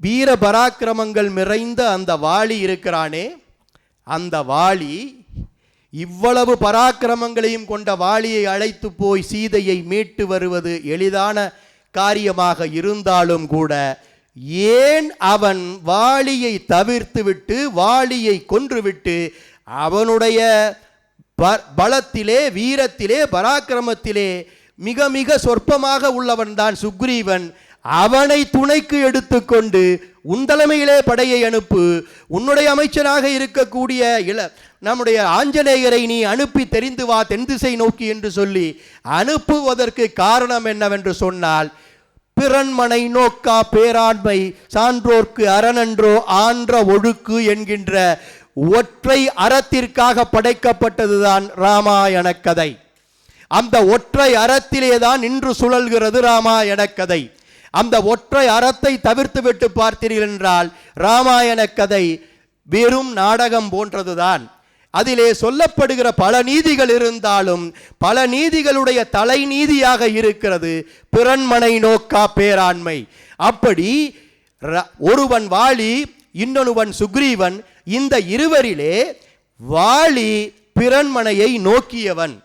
வீர பராக்கிரமங்கள் நிறைந்த அந்த வாளி இருக்கிறானே அந்த வாளி இவ்வளவு பராக்கிரமங்களையும் கொண்ட வாளியை அழைத்து போய் சீதையை மீட்டு வருவது எளிதான காரியமாக இருந்தாலும் கூட ஏன் அவன் வாளியை தவிர்த்துவிட்டு வாளியை கொன்றுவிட்டு அவனுடைய ப- பலத்திலே வீரத்திலே பராக்கிரமத்திலே மிக மிக சொற்பமாக உள்ளவன் தான் சுக்ரீவன் அவனை துணைக்கு எடுத்துக்கொண்டு உன் தலைமையிலே படையை அனுப்பு. உன்னுடைய அமைச்சராக இருக்கக்கூடிய இள நம்முடைய ஆஞ்சநேயரை நீ அனுப்பி தெரிந்து வா தென் திசை நோக்கி என்று சொல்லி அனுப்புவதற்கு காரணம் என்னவென்று சொன்னால் பிறன்மனை நோக்கா பேராண்மை சான்றோர்க்கு அரணன்றோ ஆன்ற ஒழுக்கு என்கின்ற ஒற்றை அறத்திற்காக படைக்கப்பட்டதுதான் ராமாயண கதை அந்த ஒற்றை அறத்திலே தான் நின்று சுழல்கிறது ராமாயண கதை அந்த ஒற்றை அறத்தை தவிர்த்து விட்டு பார்த்தீர்கள் என்றால் ராமாயண கதை வெறும் நாடகம் போன்றதுதான். அதிலே சொல்லப்படுகிற பல நீதிகள் இருந்தாலும் பல நீதிகளுடைய தலை நீதியாக இருக்கிறது பிறன்மனை நோக்கா பேராண்மை. அப்படி ர- ஒருவன் வாலி இன்னொருவன் சுக்ரீவன் இந்த இருவரிலே வாலி பிறன்மனையை நோக்கியவன்.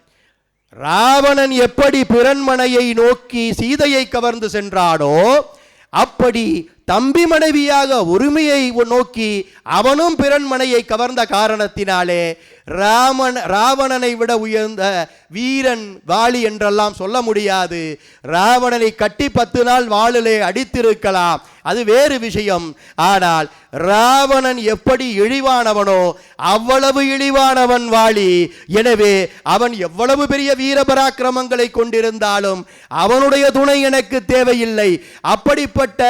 ராவணன் எப்படி பிறன்மனையை நோக்கி சீதையை கவர்ந்து சென்றானோ அப்படி தம்பி மனைவியாக உரிமையை நோக்கி அவனும் பிறன்மனையை கவர்ந்த காரணத்தினாலே ராமன் ராவணனை விட உயர்ந்த வீரன் வாலி என்றெல்லாம் சொல்ல முடியாது. ராவணனை கட்டி பத்து நாள் வாளிலே அடித்திருக்கலாம். அது வேறு விஷயம். ஆனால் ராவணன் எப்படி இழிவானவனோ அவ்வளவு இழிவானவன் வாலி. எனவே அவன் எவ்வளவு பெரிய வீரபராக்கிரமங்களை கொண்டிருந்தாலும் அவனுடைய துணை எனக்கு தேவையில்லை. அப்படிப்பட்ட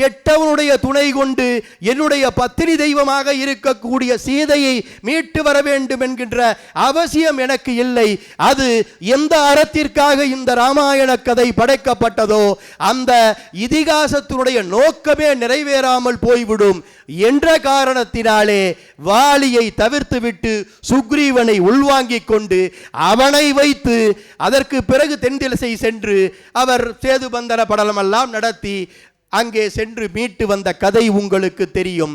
கெட்ட கெட்டவனுடைய துணை கொண்டு என்னுடைய பத்தினி தெய்வமாக இருக்கக்கூடிய சீதையை மீட்டு வர வேண்டும் என்கின்ற அவசியம் எனக்கு இல்லை. அது எந்த அறத்திற்காக இந்த ராமாயண கதை படைக்கப்பட்டதோ அந்த இதிகாசத்தினுடைய நோக்கமே நிறைவேறாமல் போய்விடும் என்ற காரணத்தினாலே வாலியை தவிர்த்துவிட்டு சுக்ரீவனை உள்வாங்கிக் கொண்டு அவனை வைத்து அதற்கு பிறகு தென்திலசை சென்று அவர் சேதுபந்தன படலமெல்லாம் நடத்தி அங்கே சென்று மீட்டு வந்த கதை உங்களுக்கு தெரியும்.